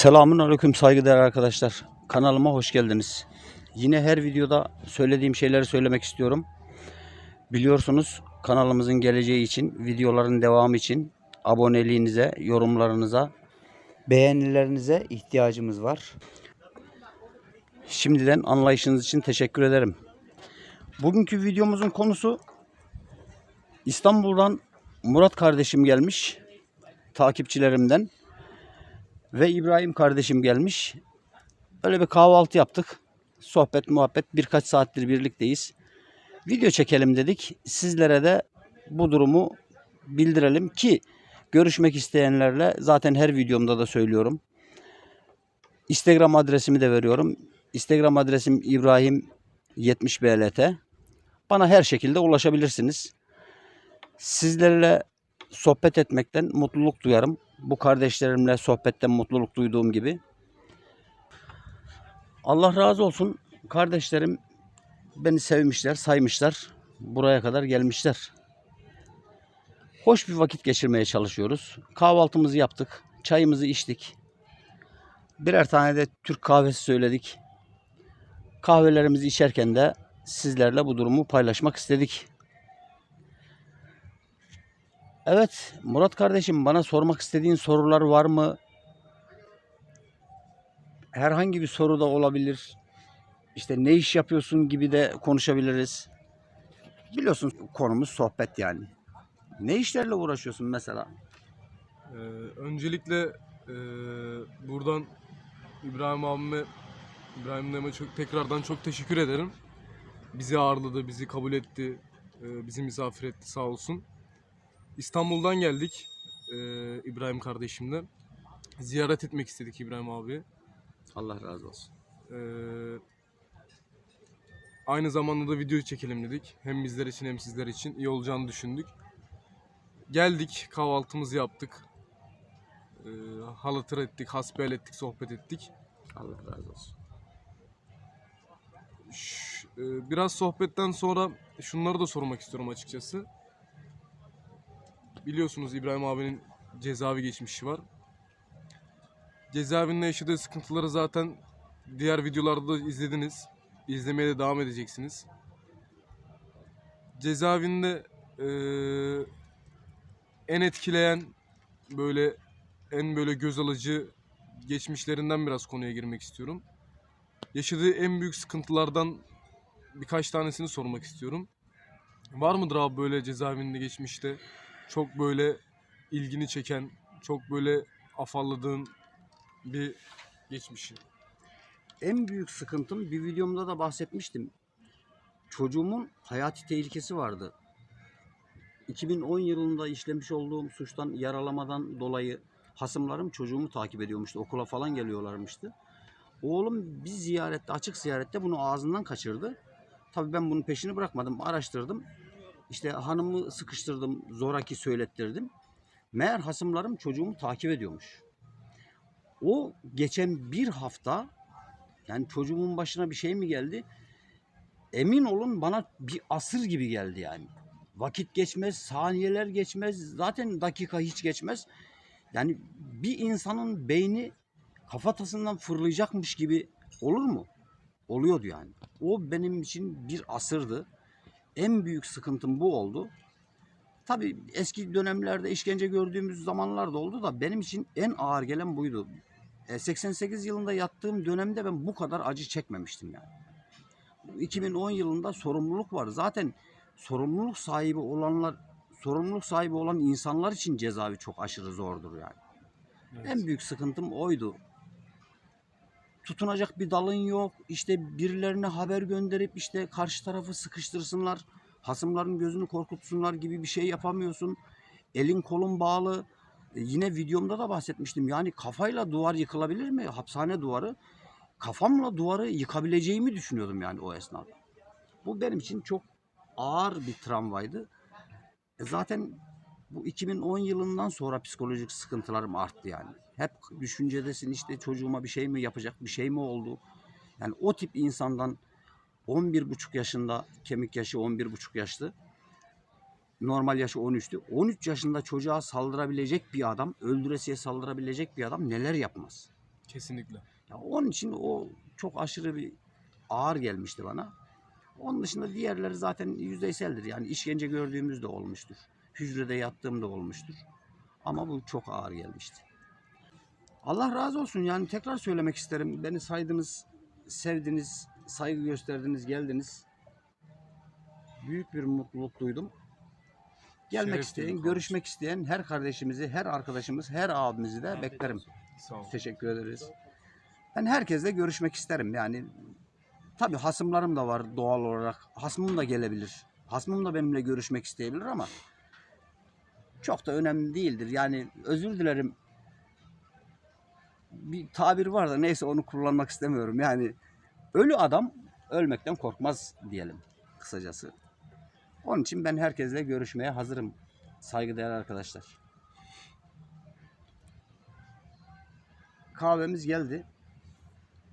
Selamun aleyküm saygıdeğer arkadaşlar. Kanalıma hoş geldiniz. Yine her videoda söylediğim şeyleri söylemek istiyorum. Biliyorsunuz kanalımızın geleceği için, videoların devamı için aboneliğinize, yorumlarınıza, beğenilerinize ihtiyacımız var. Şimdiden anlayışınız için teşekkür ederim. Bugünkü videomuzun konusu İstanbul'dan Murat kardeşim gelmiş takipçilerimden ve İbrahim kardeşim gelmiş. Öyle bir kahvaltı yaptık. Sohbet muhabbet birkaç saattir birlikteyiz. Video çekelim dedik. Sizlere de bu durumu bildirelim ki görüşmek isteyenlerle zaten her videomda da söylüyorum. Instagram adresimi de veriyorum. Instagram adresim İbrahim 70 BLT. Bana her şekilde ulaşabilirsiniz. Sizlerle sohbet etmekten mutluluk duyarım. Bu kardeşlerimle sohbetten mutluluk duyduğum gibi. Allah razı olsun. Kardeşlerim beni sevmişler, saymışlar. Buraya kadar gelmişler. Hoş bir vakit geçirmeye çalışıyoruz. Kahvaltımızı yaptık. Çayımızı içtik. Birer tane de Türk kahvesi söyledik. Kahvelerimizi içerken de sizlerle bu durumu paylaşmak istedik. Evet Murat kardeşim bana sormak istediğin sorular var mı? Herhangi bir soru da olabilir. İşte ne iş yapıyorsun gibi de konuşabiliriz. Biliyorsun konumuz sohbet yani. Ne işlerle uğraşıyorsun mesela? Ee, öncelikle e, buradan İbrahim abime İbrahim Dem'e çok tekrardan çok teşekkür ederim. Bizi ağırladı, bizi kabul etti, e, bizi misafir etti sağ olsun. İstanbul'dan geldik e, İbrahim kardeşimle. Ziyaret etmek istedik İbrahim abi. Allah razı olsun. E, aynı zamanda da video çekelim dedik. Hem bizler için hem sizler için iyi olacağını düşündük. Geldik, kahvaltımızı yaptık. E, halatır ettik, hasbihal ettik, sohbet ettik. Allah razı olsun. Ş- e, biraz sohbetten sonra şunları da sormak istiyorum açıkçası. Biliyorsunuz İbrahim abinin cezaevi geçmişi var. Cezaevinde yaşadığı sıkıntıları zaten diğer videolarda da izlediniz. İzlemeye de devam edeceksiniz. Cezaevinde e, en etkileyen böyle en böyle göz alıcı geçmişlerinden biraz konuya girmek istiyorum yaşadığı en büyük sıkıntılardan birkaç tanesini sormak istiyorum. Var mıdır abi böyle cezaevinde geçmişte çok böyle ilgini çeken, çok böyle afalladığın bir geçmişi? En büyük sıkıntım bir videomda da bahsetmiştim. Çocuğumun hayati tehlikesi vardı. 2010 yılında işlemiş olduğum suçtan yaralamadan dolayı hasımlarım çocuğumu takip ediyormuştu. Okula falan geliyorlarmıştı. Oğlum bir ziyarette, açık ziyarette bunu ağzından kaçırdı. Tabii ben bunun peşini bırakmadım, araştırdım. İşte hanımı sıkıştırdım, zoraki söylettirdim. Meğer hasımlarım çocuğumu takip ediyormuş. O geçen bir hafta yani çocuğumun başına bir şey mi geldi? Emin olun bana bir asır gibi geldi yani. Vakit geçmez, saniyeler geçmez, zaten dakika hiç geçmez. Yani bir insanın beyni kafatasından fırlayacakmış gibi olur mu? Oluyordu yani. O benim için bir asırdı. En büyük sıkıntım bu oldu. Tabii eski dönemlerde işkence gördüğümüz zamanlar da oldu da benim için en ağır gelen buydu. E, 88 yılında yattığım dönemde ben bu kadar acı çekmemiştim yani. 2010 yılında sorumluluk var. Zaten sorumluluk sahibi olanlar, sorumluluk sahibi olan insanlar için cezaevi çok aşırı zordur yani. En büyük sıkıntım oydu. Tutunacak bir dalın yok. İşte birilerine haber gönderip işte karşı tarafı sıkıştırsınlar. Hasımların gözünü korkutsunlar gibi bir şey yapamıyorsun. Elin kolun bağlı. E, yine videomda da bahsetmiştim. Yani kafayla duvar yıkılabilir mi? Hapishane duvarı. Kafamla duvarı yıkabileceğimi düşünüyordum yani o esnada. Bu benim için çok ağır bir travmaydı. E zaten bu 2010 yılından sonra psikolojik sıkıntılarım arttı yani. Hep düşüncedesin işte çocuğuma bir şey mi yapacak, bir şey mi oldu? Yani o tip insandan 11,5 yaşında, kemik yaşı 11,5 yaştı. Normal yaşı 13'tü. 13 yaşında çocuğa saldırabilecek bir adam, öldüresiye saldırabilecek bir adam neler yapmaz? Kesinlikle. Ya onun için o çok aşırı bir ağır gelmişti bana. Onun dışında diğerleri zaten yüzeyseldir. Yani işkence gördüğümüz de olmuştur. Hücrede yattığım da olmuştur. Ama bu çok ağır gelmişti. Allah razı olsun. Yani tekrar söylemek isterim. Beni saydınız, sevdiniz, saygı gösterdiniz, geldiniz. Büyük bir mutluluk duydum. Gelmek Şeref isteyen, görüşmek isteyen her kardeşimizi, her arkadaşımız, her abimizi de beklerim. Sağ ol. Teşekkür ederiz. Ben herkesle görüşmek isterim. Yani tabii hasımlarım da var doğal olarak. Hasmım da gelebilir. Hasmım da benimle görüşmek isteyebilir ama çok da önemli değildir. Yani özür dilerim. Bir tabir var da neyse onu kullanmak istemiyorum. Yani ölü adam ölmekten korkmaz diyelim kısacası. Onun için ben herkesle görüşmeye hazırım saygıdeğer arkadaşlar. Kahvemiz geldi.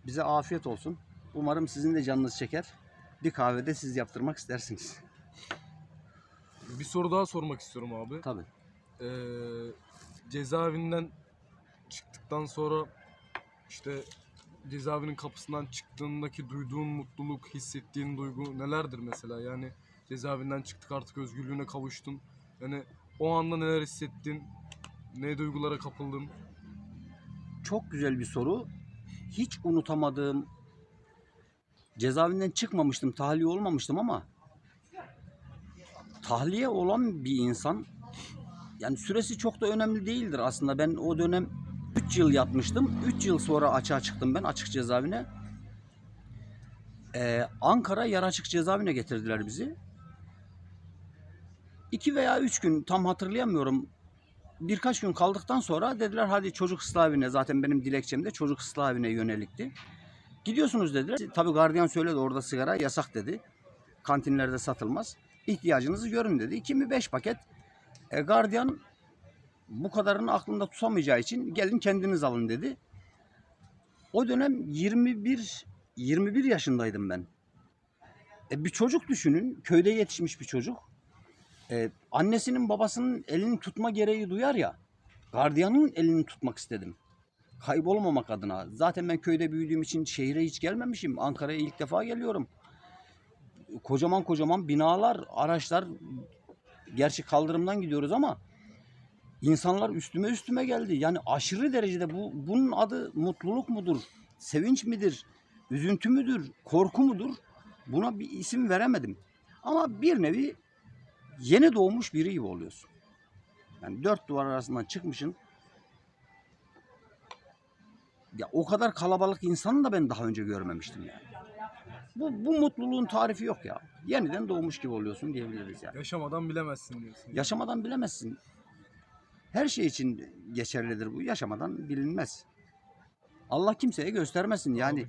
Bize afiyet olsun. Umarım sizin de canınız çeker. Bir kahvede siz yaptırmak istersiniz. Bir soru daha sormak istiyorum abi. Tabii. Ee, cezaevinden çıktıktan sonra işte cezaevinin kapısından çıktığındaki duyduğun mutluluk, hissettiğin duygu nelerdir mesela? Yani cezaevinden çıktık artık özgürlüğüne kavuştun. Yani o anda neler hissettin? Ne duygulara kapıldın? Çok güzel bir soru. Hiç unutamadığım cezaevinden çıkmamıştım, tahliye olmamıştım ama tahliye olan bir insan yani süresi çok da önemli değildir aslında. Ben o dönem 3 yıl yatmıştım. 3 yıl sonra açığa çıktım ben açık cezaevine. Ee, Ankara Yaraçık cezaevine getirdiler bizi. 2 veya 3 gün tam hatırlayamıyorum birkaç gün kaldıktan sonra dediler hadi çocuk ıslah zaten benim dilekçem de çocuk ıslah yönelikti. Gidiyorsunuz dediler. Tabii gardiyan söyledi orada sigara yasak dedi. Kantinlerde satılmaz. İhtiyacınızı görün dedi. 2 mi 5 paket. E, gardiyan bu kadarını aklında tutamayacağı için gelin kendiniz alın dedi. O dönem 21 21 yaşındaydım ben. E, bir çocuk düşünün. Köyde yetişmiş bir çocuk. E, annesinin babasının elini tutma gereği duyar ya. Gardiyanın elini tutmak istedim. Kaybolmamak adına. Zaten ben köyde büyüdüğüm için şehire hiç gelmemişim. Ankara'ya ilk defa geliyorum. Kocaman kocaman binalar, araçlar. Gerçi kaldırımdan gidiyoruz ama insanlar üstüme üstüme geldi. Yani aşırı derecede bu bunun adı mutluluk mudur? Sevinç midir? Üzüntü müdür? Korku mudur? Buna bir isim veremedim. Ama bir nevi yeni doğmuş biri gibi oluyorsun. Yani dört duvar arasından çıkmışsın. Ya o kadar kalabalık insanı da ben daha önce görmemiştim yani. Bu, bu mutluluğun tarifi yok ya. Yeniden doğmuş gibi oluyorsun diyebiliriz yani. Yaşamadan bilemezsin diyorsun. Yaşamadan bilemezsin. Her şey için geçerlidir bu. Yaşamadan bilinmez. Allah kimseye göstermesin. Yani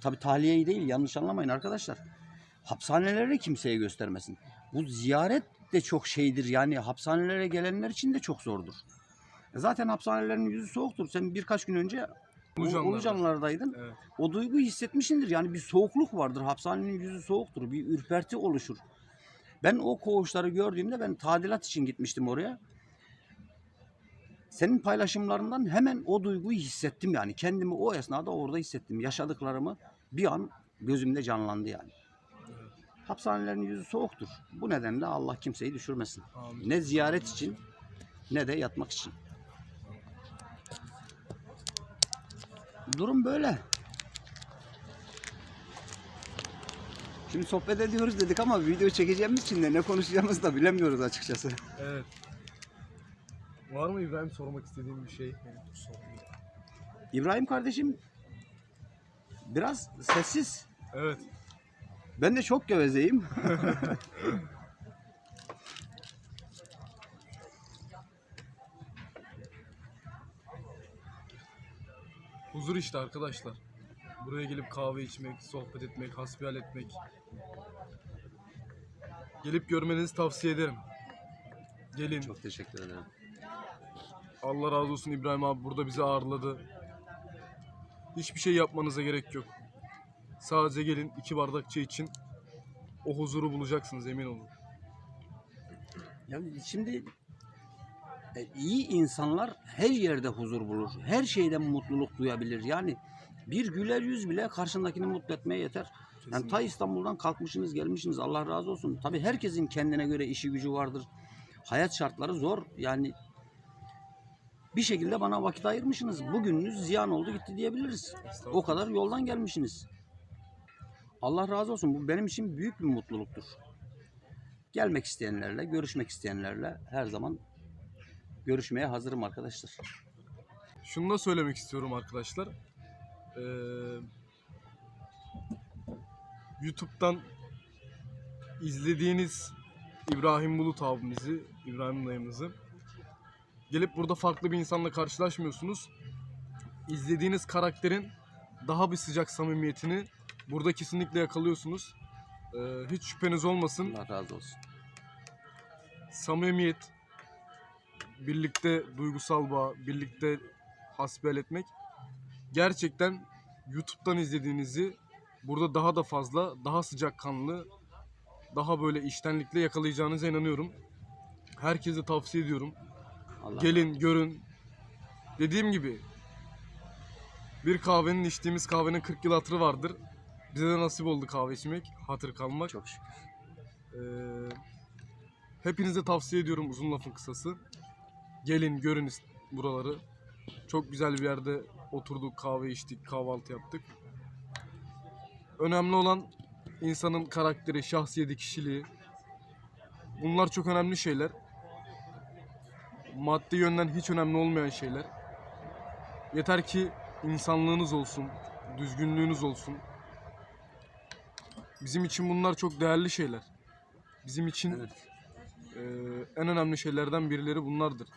tabi tahliyeyi değil yanlış anlamayın arkadaşlar. Hapishaneleri kimseye göstermesin. Bu ziyaret de çok şeydir. Yani hapishanelere gelenler için de çok zordur. Zaten hapishanelerin yüzü soğuktur. Sen birkaç gün önce Ulucanlar'da. Ulucanlar'daydın. Evet. O duyguyu hissetmişsindir. Yani bir soğukluk vardır. Hapishanenin yüzü soğuktur. Bir ürperti oluşur. Ben o koğuşları gördüğümde ben tadilat için gitmiştim oraya. Senin paylaşımlarından hemen o duyguyu hissettim yani. Kendimi o esnada orada hissettim. Yaşadıklarımı bir an gözümde canlandı yani. Hapishanelerin yüzü soğuktur. Bu nedenle Allah kimseyi düşürmesin. Amin. Ne ziyaret için ne de yatmak için. Durum böyle. Şimdi sohbet ediyoruz dedik ama video çekeceğimiz için de ne konuşacağımızı da bilemiyoruz açıkçası. Evet. Var mı İbrahim sormak istediğin bir şey? İbrahim kardeşim biraz sessiz. Evet. Ben de çok gevezeyim. Huzur işte arkadaşlar. Buraya gelip kahve içmek, sohbet etmek, hasbihal etmek. Gelip görmenizi tavsiye ederim. Gelin. çok teşekkür ederim. Allah razı olsun İbrahim abi burada bizi ağırladı. Hiçbir şey yapmanıza gerek yok. Sadece gelin iki bardak çay için o huzuru bulacaksınız emin olun. Ya şimdi iyi insanlar her yerde huzur bulur. Her şeyden mutluluk duyabilir. Yani bir güler yüz bile karşındakini mutlu etmeye yeter. Yani ta İstanbul'dan kalkmışsınız gelmişsiniz Allah razı olsun. Tabii herkesin kendine göre işi gücü vardır. Hayat şartları zor. Yani bir şekilde bana vakit ayırmışsınız. Bugününüz ziyan oldu gitti diyebiliriz. O kadar yoldan gelmişsiniz. Allah razı olsun. Bu benim için büyük bir mutluluktur. Gelmek isteyenlerle, görüşmek isteyenlerle her zaman görüşmeye hazırım arkadaşlar. Şunu da söylemek istiyorum arkadaşlar. Ee, YouTube'dan izlediğiniz İbrahim Bulut abimizi, İbrahim dayımızı gelip burada farklı bir insanla karşılaşmıyorsunuz. İzlediğiniz karakterin daha bir sıcak samimiyetini burada kesinlikle yakalıyorsunuz. Ee, hiç şüpheniz olmasın. Allah razı olsun. samimiyet, birlikte duygusal bağ, birlikte hasbihal etmek gerçekten YouTube'dan izlediğinizi burada daha da fazla, daha sıcakkanlı, daha böyle iştenlikle yakalayacağınıza inanıyorum. Herkese tavsiye ediyorum. Allah Gelin, görün. Dediğim gibi bir kahvenin içtiğimiz kahvenin 40 yıl hatırı vardır. Bize de nasip oldu kahve içmek, hatır kalmak. çok şükür. Ee, hepinize tavsiye ediyorum uzun lafın kısası. Gelin görün buraları. Çok güzel bir yerde oturduk, kahve içtik, kahvaltı yaptık. Önemli olan insanın karakteri, şahsiyeti, kişiliği. Bunlar çok önemli şeyler. Maddi yönden hiç önemli olmayan şeyler. Yeter ki insanlığınız olsun, düzgünlüğünüz olsun. Bizim için bunlar çok değerli şeyler. Bizim için Evet. eee, en önemli şeylerden birileri bunlardır.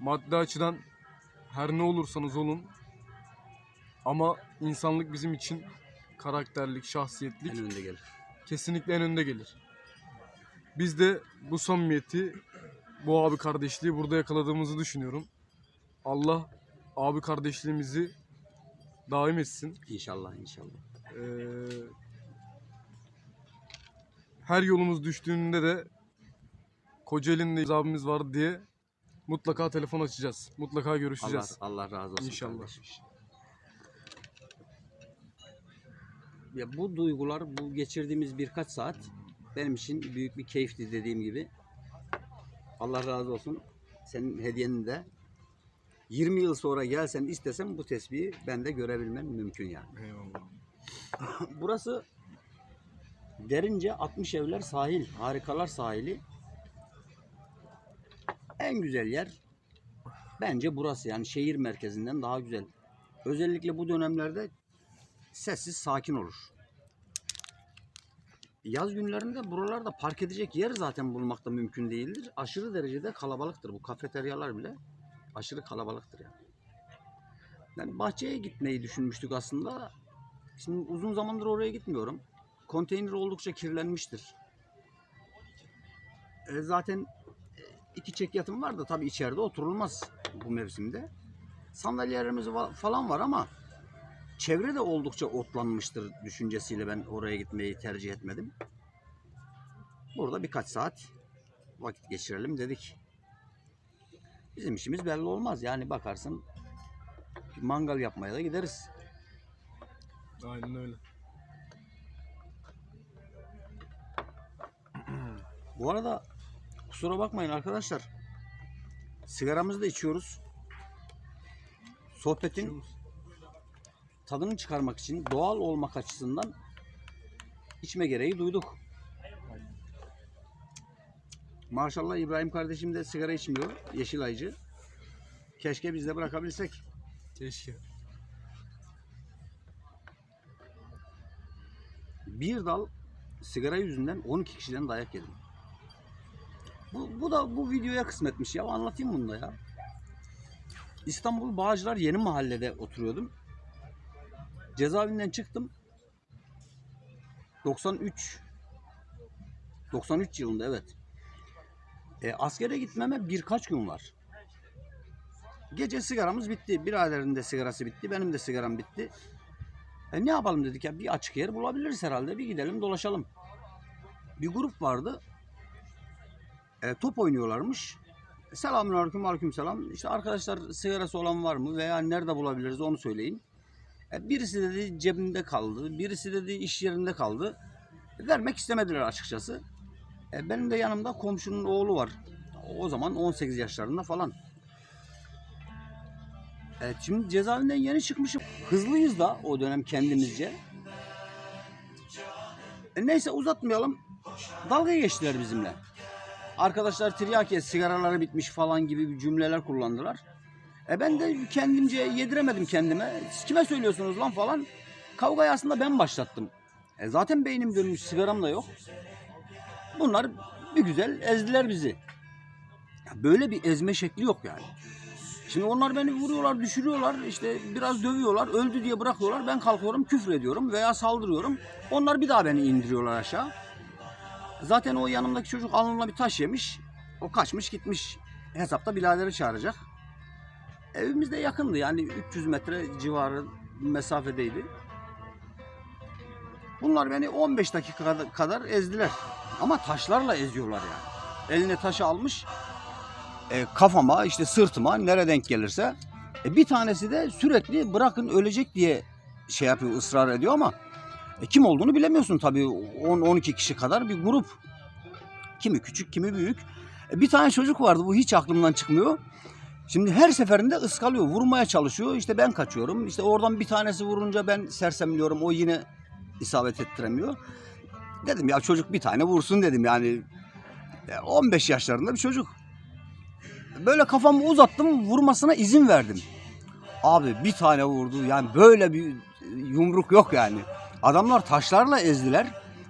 Maddi açıdan her ne olursanız olun ama insanlık bizim için karakterlik, şahsiyetlik En önde gelir. kesinlikle en önde gelir. Biz de bu samimiyeti, bu abi kardeşliği burada yakaladığımızı düşünüyorum. Allah abi kardeşliğimizi daim etsin. İnşallah inşallah. Ee, her yolumuz düştüğünde de Kocaeli'nde abimiz var diye mutlaka telefon açacağız. Mutlaka Allah, görüşeceğiz. Allah razı olsun. İnşallah. kardeşim. Ya bu duygular, bu geçirdiğimiz birkaç saat benim için büyük bir keyifti dediğim gibi. Allah razı olsun. Senin hediyenin de 20 yıl sonra gelsen istesem bu tesbihi ben de görebilmem mümkün yani. Eyvallah. Burası derince 60 evler sahil, harikalar sahili. En güzel yer bence burası yani şehir merkezinden daha güzel. Özellikle bu dönemlerde sessiz, sakin olur. Yaz günlerinde buralarda park edecek yer zaten bulmakta mümkün değildir. Aşırı derecede kalabalıktır. Bu kafeteryalar bile aşırı kalabalıktır yani. Yani bahçeye gitmeyi düşünmüştük aslında. Şimdi uzun zamandır oraya gitmiyorum. Konteyner oldukça kirlenmiştir. E, zaten iki çekyatım var da tabii içeride oturulmaz bu mevsimde. Sandalyelerimiz falan var ama çevre de oldukça otlanmıştır düşüncesiyle ben oraya gitmeyi tercih etmedim. Burada birkaç saat vakit geçirelim dedik. Bizim işimiz belli olmaz. Yani bakarsın mangal yapmaya da gideriz. Aynen öyle. Bu arada kusura bakmayın arkadaşlar. Sigaramızı da içiyoruz. Sohbetin tadını çıkarmak için doğal olmak açısından içme gereği duyduk. Maşallah İbrahim kardeşim de sigara içmiyor. Yeşil aycı. Keşke biz de bırakabilsek. Keşke. Bir dal sigara yüzünden 12 kişiden dayak yedim. Bu, bu da bu videoya kısmetmiş ya. Anlatayım bunu da ya. İstanbul Bağcılar Yeni Mahalle'de oturuyordum. Cezaevinden çıktım. 93 93 yılında evet. E, askere gitmeme birkaç gün var. Gece sigaramız bitti. Biraderin de sigarası bitti. Benim de sigaram bitti. E ne yapalım dedik ya bir açık yer bulabiliriz herhalde. Bir gidelim dolaşalım. Bir grup vardı. E, top oynuyorlarmış. Selamünaleyküm, aleykümselam. İşte arkadaşlar sigarası olan var mı veya nerede bulabiliriz onu söyleyin. E, Birisi dedi cebinde kaldı, birisi dedi iş yerinde kaldı. Vermek istemediler açıkçası. E, Benim de yanımda komşunun oğlu var. O zaman 18 yaşlarında falan. Evet, şimdi cezaevinden yeni çıkmışım. Hızlıyız da o dönem kendimizce. E, neyse uzatmayalım. Dalga geçtiler bizimle. Arkadaşlar tiryaki sigaraları bitmiş falan gibi cümleler kullandılar. E ben de kendimce yediremedim kendime. Siz kime söylüyorsunuz lan falan. Kavgayı aslında ben başlattım. E zaten beynim dönmüş sigaram da yok. Bunlar bir güzel ezdiler bizi. Böyle bir ezme şekli yok yani. Şimdi onlar beni vuruyorlar, düşürüyorlar, işte biraz dövüyorlar, öldü diye bırakıyorlar. Ben kalkıyorum, küfür ediyorum veya saldırıyorum. Onlar bir daha beni indiriyorlar aşağı. Zaten o yanımdaki çocuk alnına bir taş yemiş. O kaçmış gitmiş. Hesapta biraderi çağıracak. Evimiz de yakındı yani 300 metre civarı mesafedeydi. Bunlar beni 15 dakika kad- kadar ezdiler. Ama taşlarla eziyorlar yani. Eline taşı almış. e, kafama işte sırtıma nereye denk gelirse. E, bir tanesi de sürekli bırakın ölecek diye şey yapıyor ısrar ediyor ama e, kim olduğunu bilemiyorsun tabii 10-12 kişi kadar bir grup. Kimi küçük kimi büyük. E, bir tane çocuk vardı bu hiç aklımdan çıkmıyor. Şimdi her seferinde ıskalıyor, vurmaya çalışıyor. İşte ben kaçıyorum. İşte oradan bir tanesi vurunca ben sersemliyorum. O yine isabet ettiremiyor. Dedim ya çocuk bir tane vursun dedim yani. E, 15 yaşlarında bir çocuk. Böyle kafamı uzattım, vurmasına izin verdim. Abi bir tane vurdu. Yani böyle bir yumruk yok yani. Adamlar taşlarla ezdiler.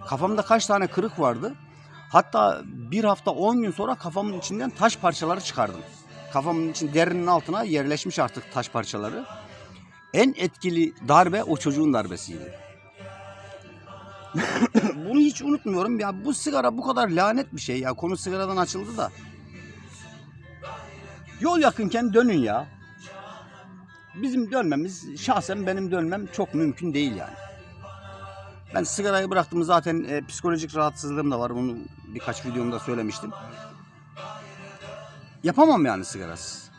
Kafamda kaç tane kırık vardı. Hatta bir hafta 10 gün sonra kafamın içinden taş parçaları çıkardım. Kafamın için derinin altına yerleşmiş artık taş parçaları. En etkili darbe o çocuğun darbesiydi. Bunu hiç unutmuyorum. Ya bu sigara bu kadar lanet bir şey ya. Konu sigaradan açıldı da. Yol yakınken dönün ya. Bizim dönmemiz, şahsen benim dönmem çok mümkün değil yani. Ben sigarayı bıraktım zaten e, psikolojik rahatsızlığım da var. Bunu birkaç videomda söylemiştim. Yapamam yani sigarasız.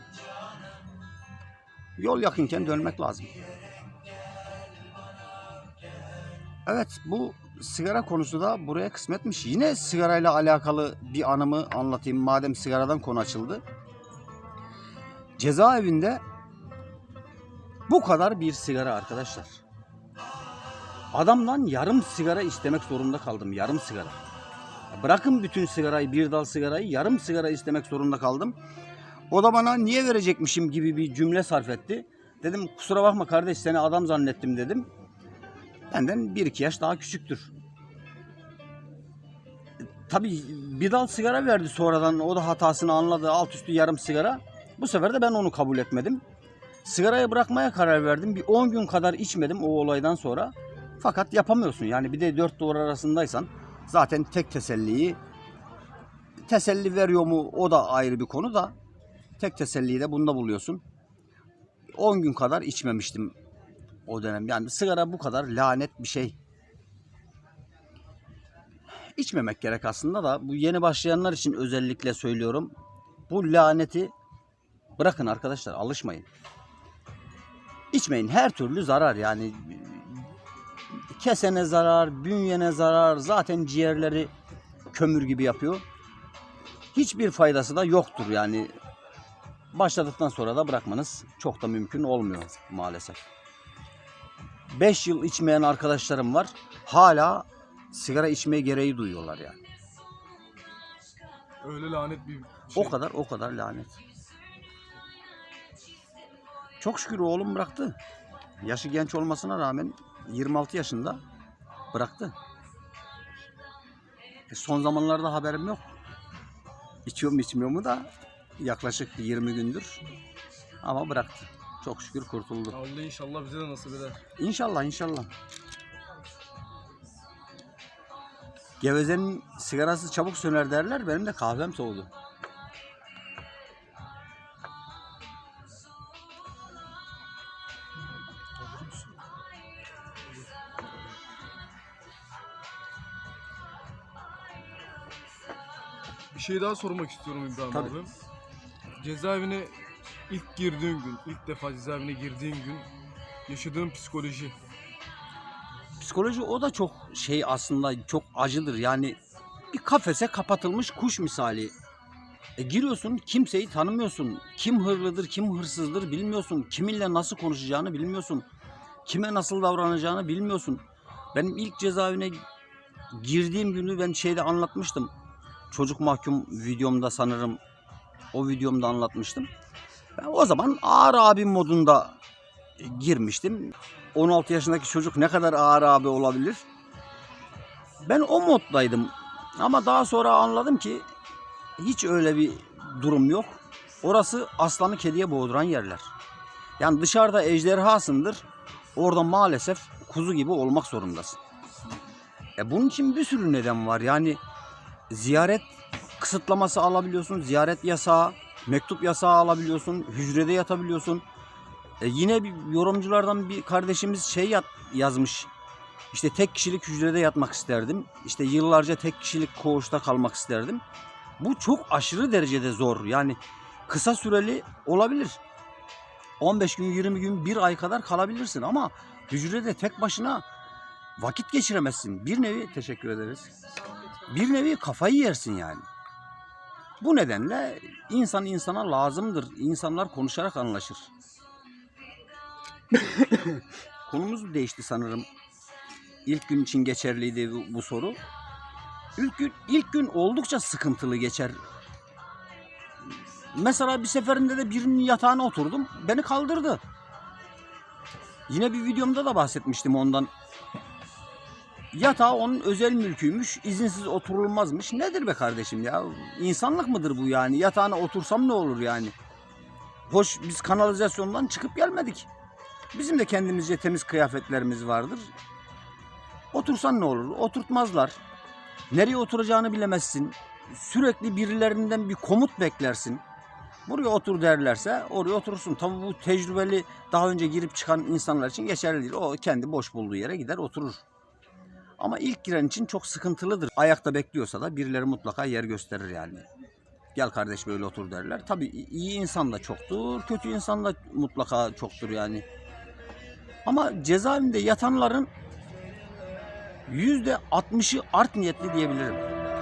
Yol yakınken dönmek lazım. Evet bu sigara konusu da buraya kısmetmiş. Yine sigarayla alakalı bir anımı anlatayım madem sigaradan konu açıldı. Cezaevinde bu kadar bir sigara arkadaşlar. Adamdan yarım sigara istemek zorunda kaldım. Yarım sigara. Bırakın bütün sigarayı, bir dal sigarayı, yarım sigara istemek zorunda kaldım. O da bana niye verecekmişim gibi bir cümle sarf etti. Dedim kusura bakma kardeş seni adam zannettim dedim. Benden bir iki yaş daha küçüktür. Tabii bir dal sigara verdi sonradan. O da hatasını anladı. Alt üstü yarım sigara. Bu sefer de ben onu kabul etmedim. Sigarayı bırakmaya karar verdim. Bir 10 gün kadar içmedim o olaydan sonra. Fakat yapamıyorsun. Yani bir de dört duvar arasındaysan zaten tek teselliyi teselli veriyor mu o da ayrı bir konu da tek teselliyi de bunda buluyorsun. 10 gün kadar içmemiştim o dönem. Yani sigara bu kadar lanet bir şey. İçmemek gerek aslında da bu yeni başlayanlar için özellikle söylüyorum. Bu laneti bırakın arkadaşlar alışmayın. İçmeyin her türlü zarar yani kesene zarar, bünyene zarar, zaten ciğerleri kömür gibi yapıyor. Hiçbir faydası da yoktur yani. Başladıktan sonra da bırakmanız çok da mümkün olmuyor maalesef. 5 yıl içmeyen arkadaşlarım var. Hala sigara içmeye gereği duyuyorlar yani. Öyle lanet bir şey. O kadar o kadar lanet. Çok şükür oğlum bıraktı. Yaşı genç olmasına rağmen 26 yaşında bıraktı. E son zamanlarda haberim yok. İçiyor mu içmiyor mu da yaklaşık 20 gündür. Ama bıraktı. Çok şükür kurtuldu. Allah inşallah bize de nasip eder. İnşallah inşallah. Gevezenin sigarası çabuk söner derler. Benim de kahvem soğudu. Şey daha sormak istiyorum İbrahim Tabii. abi. Cezaevine ilk girdiğin gün, ilk defa cezaevine girdiğin gün yaşadığın psikoloji. Psikoloji o da çok şey aslında çok acıdır. Yani bir kafese kapatılmış kuş misali. E giriyorsun kimseyi tanımıyorsun. Kim hırlıdır, kim hırsızdır bilmiyorsun. Kiminle nasıl konuşacağını bilmiyorsun. Kime nasıl davranacağını bilmiyorsun. Benim ilk cezaevine girdiğim günü ben şeyde anlatmıştım. Çocuk mahkum videomda sanırım o videomda anlatmıştım. Ben o zaman ağır abim modunda girmiştim. 16 yaşındaki çocuk ne kadar ağır abi olabilir? Ben o moddaydım. Ama daha sonra anladım ki hiç öyle bir durum yok. Orası aslanı kediye boğduran yerler. Yani dışarıda ejderhasındır. Orada maalesef kuzu gibi olmak zorundasın. E bunun için bir sürü neden var. Yani ziyaret kısıtlaması alabiliyorsun. Ziyaret yasağı, mektup yasağı alabiliyorsun. Hücrede yatabiliyorsun. E yine bir yorumculardan bir kardeşimiz şey yat- yazmış. İşte tek kişilik hücrede yatmak isterdim. İşte yıllarca tek kişilik koğuşta kalmak isterdim. Bu çok aşırı derecede zor. Yani kısa süreli olabilir. 15 gün, 20 gün, bir ay kadar kalabilirsin ama hücrede tek başına vakit geçiremezsin. Bir nevi teşekkür ederiz. Bir nevi kafayı yersin yani. Bu nedenle insan insana lazımdır. İnsanlar konuşarak anlaşır. Konumuz değişti sanırım. İlk gün için geçerliydi bu, bu soru. İlk gün, ilk gün oldukça sıkıntılı geçer. Mesela bir seferinde de birinin yatağına oturdum. Beni kaldırdı. Yine bir videomda da bahsetmiştim ondan. Yatağı onun özel mülküymüş. izinsiz oturulmazmış. Nedir be kardeşim ya? İnsanlık mıdır bu yani? Yatağına otursam ne olur yani? Hoş biz kanalizasyondan çıkıp gelmedik. Bizim de kendimizce temiz kıyafetlerimiz vardır. Otursan ne olur? Oturtmazlar. Nereye oturacağını bilemezsin. Sürekli birilerinden bir komut beklersin. Buraya otur derlerse oraya oturursun. Tabii bu tecrübeli daha önce girip çıkan insanlar için geçerli değil. O kendi boş bulduğu yere gider oturur. Ama ilk giren için çok sıkıntılıdır. Ayakta bekliyorsa da birileri mutlaka yer gösterir yani. Gel kardeş böyle otur derler. Tabii iyi insan da çoktur, kötü insan da mutlaka çoktur yani. Ama cezaevinde yatanların yüzde 60'ı art niyetli diyebilirim.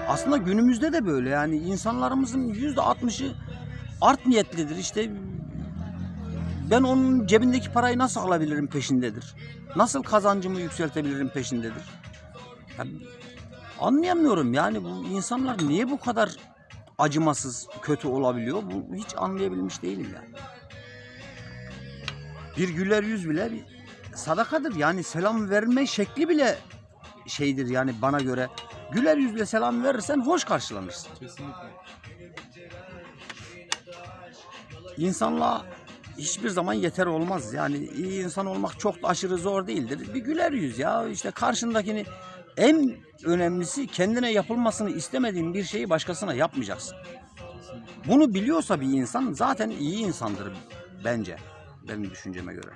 Aslında günümüzde de böyle yani insanlarımızın yüzde 60'ı art niyetlidir. İşte ben onun cebindeki parayı nasıl alabilirim peşindedir. Nasıl kazancımı yükseltebilirim peşindedir. Ya, anlayamıyorum yani bu insanlar niye bu kadar acımasız, kötü olabiliyor? Bu hiç anlayabilmiş değilim yani. Bir güler yüz bile bir sadakadır. Yani selam verme şekli bile şeydir yani bana göre. Güler yüzle selam verirsen hoş karşılanırsın. Kesinlikle. İnsanlığa hiçbir zaman yeter olmaz. Yani iyi insan olmak çok da aşırı zor değildir. Bir güler yüz ya işte karşındakini en önemlisi kendine yapılmasını istemediğin bir şeyi başkasına yapmayacaksın. Bunu biliyorsa bir insan zaten iyi insandır bence. Benim düşünceme göre.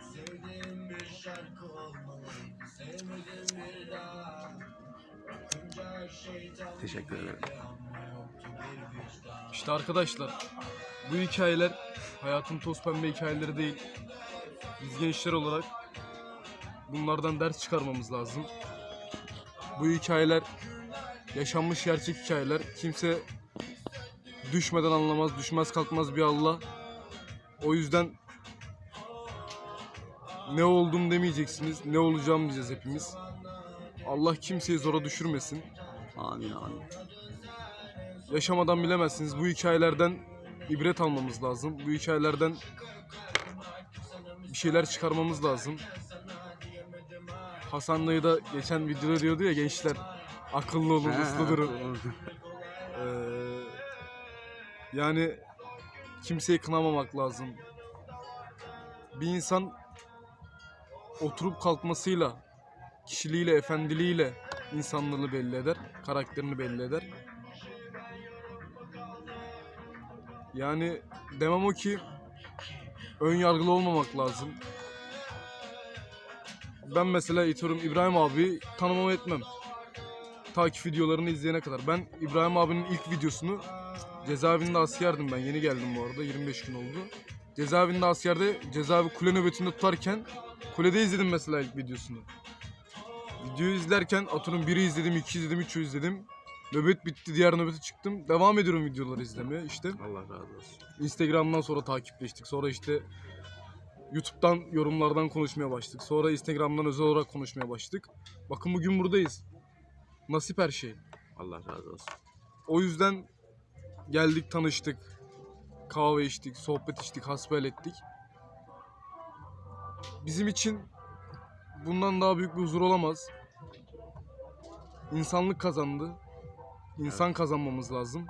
Teşekkür ederim. İşte arkadaşlar bu hikayeler hayatın toz pembe hikayeleri değil. Biz gençler olarak bunlardan ders çıkarmamız lazım. Bu hikayeler yaşanmış gerçek hikayeler. Kimse düşmeden anlamaz, düşmez kalkmaz bir Allah. O yüzden ne oldum demeyeceksiniz, ne olacağım diyeceğiz hepimiz. Allah kimseyi zora düşürmesin. Amin amin. yaşamadan bilemezsiniz. Bu hikayelerden ibret almamız lazım. Bu hikayelerden bir şeyler çıkarmamız lazım. Hasan Dayı da geçen videoda diyordu ya gençler akıllı olun, uslu durun. Ee, yani kimseyi kınamamak lazım. Bir insan oturup kalkmasıyla, kişiliğiyle, efendiliğiyle insanlığını belli eder, karakterini belli eder. Yani demem o ki ön yargılı olmamak lazım. Ben mesela itiyorum İbrahim abi tanımam etmem. Takip videolarını izleyene kadar. Ben İbrahim abinin ilk videosunu cezaevinde askerdim ben. Yeni geldim bu arada. 25 gün oldu. Cezaevinde askerde cezaevi kule nöbetinde tutarken kulede izledim mesela ilk videosunu. Videoyu izlerken atıyorum biri izledim, iki izledim, üç izledim. Nöbet bitti, diğer nöbete çıktım. Devam ediyorum videoları izlemeye işte. Allah razı olsun. Instagram'dan sonra takipleştik. Sonra işte YouTube'dan yorumlardan konuşmaya başladık. Sonra Instagram'dan özel olarak konuşmaya başladık. Bakın bugün buradayız. Nasip her şey. Allah razı olsun. O yüzden geldik tanıştık. Kahve içtik, sohbet içtik, hasbel ettik. Bizim için bundan daha büyük bir huzur olamaz. İnsanlık kazandı. İnsan kazanmamız lazım.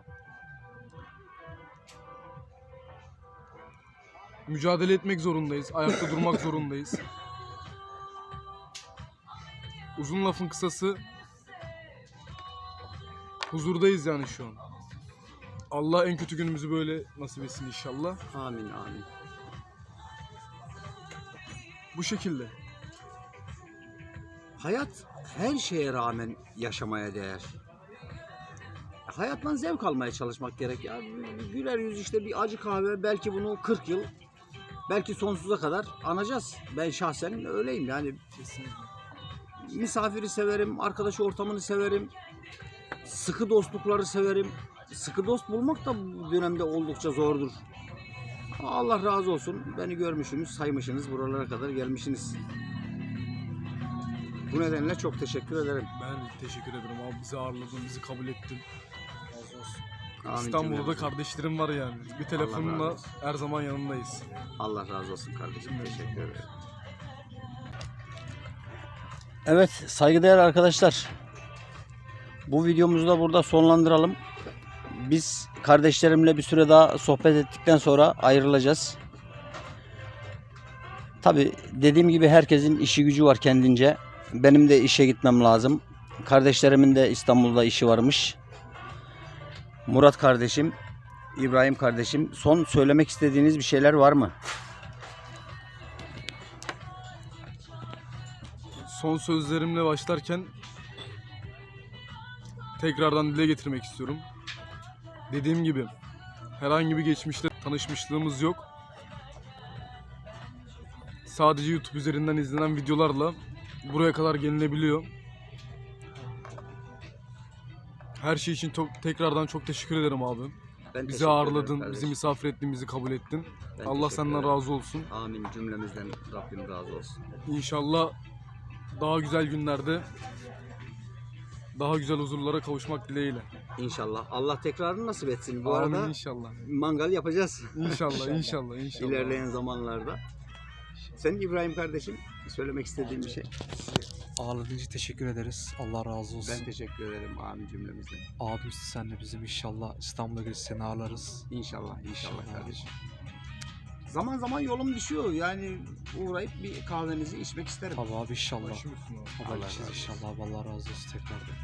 Mücadele etmek zorundayız. Ayakta durmak zorundayız. Uzun lafın kısası huzurdayız yani şu an. Allah en kötü günümüzü böyle nasip etsin inşallah. Amin amin. Bu şekilde. Hayat her şeye rağmen yaşamaya değer. Hayattan zevk almaya çalışmak gerek ya. Güler yüz işte bir acı kahve belki bunu 40 yıl belki sonsuza kadar anacağız. Ben şahsen öyleyim yani Kesinlikle. misafiri severim, arkadaş ortamını severim. Sıkı dostlukları severim. Sıkı dost bulmak da bu dönemde oldukça zordur. Allah razı olsun. Beni görmüşsünüz, saymışsınız, buralara kadar gelmişsiniz. Bu nedenle çok teşekkür ederim. Ben teşekkür ederim abi bizi ağırladın, bizi kabul ettin. Amin İstanbul'da cümlemize. kardeşlerim var yani. Bir telefonla her zaman yanındayız. Allah razı olsun kardeşim. Teşekkür ederim. Evet saygıdeğer arkadaşlar. Bu videomuzu da burada sonlandıralım. Biz kardeşlerimle bir süre daha sohbet ettikten sonra ayrılacağız. Tabi dediğim gibi herkesin işi gücü var kendince. Benim de işe gitmem lazım. Kardeşlerimin de İstanbul'da işi varmış. Murat kardeşim, İbrahim kardeşim son söylemek istediğiniz bir şeyler var mı? Son sözlerimle başlarken tekrardan dile getirmek istiyorum. Dediğim gibi herhangi bir geçmişte tanışmışlığımız yok. Sadece YouTube üzerinden izlenen videolarla buraya kadar gelinebiliyor. Her şey için tekrardan çok teşekkür ederim abi. Ben Bizi ağırladın, bizi misafir ettin, bizi kabul ettin. Ben Allah senden ederim. razı olsun. Amin cümlemizden Rabbim razı olsun. İnşallah daha güzel günlerde daha güzel huzurlara kavuşmak dileğiyle. İnşallah. Allah tekrarını nasip etsin. Bu Amin arada inşallah. mangal yapacağız İnşallah, inşallah, inşallah. ilerleyen zamanlarda. Senin İbrahim kardeşim söylemek istediğin bir şey. Ağırladığınız için teşekkür ederiz. Allah razı olsun. Ben teşekkür ederim amin cümlemizden. Abimiz sen de bizim inşallah İstanbul'a gelip seni ağırlarız. İnşallah, inşallah kardeşim. Zaman zaman yolum düşüyor. Yani uğrayıp bir kahvenizi içmek isterim. Tabii abi inşallah. Başım üstüne abi. Allah razı razı olsun. inşallah. Allah razı olsun tekrardan.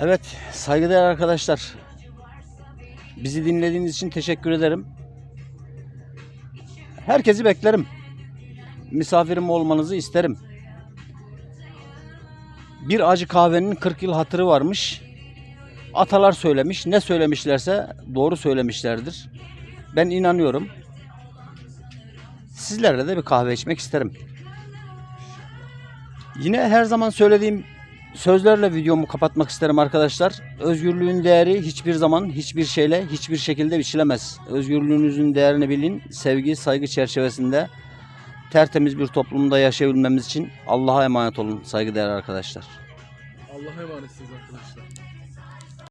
Evet, saygıdeğer arkadaşlar. Bizi dinlediğiniz için teşekkür ederim. Herkesi beklerim. Misafirim olmanızı isterim. Bir acı kahvenin 40 yıl hatırı varmış. Atalar söylemiş. Ne söylemişlerse doğru söylemişlerdir. Ben inanıyorum. Sizlerle de bir kahve içmek isterim. Yine her zaman söylediğim sözlerle videomu kapatmak isterim arkadaşlar. Özgürlüğün değeri hiçbir zaman hiçbir şeyle hiçbir şekilde biçilemez. Özgürlüğünüzün değerini bilin. Sevgi, saygı çerçevesinde tertemiz bir toplumda yaşayabilmemiz için Allah'a emanet olun saygıdeğer arkadaşlar. Allah'a emanetsiniz arkadaşlar.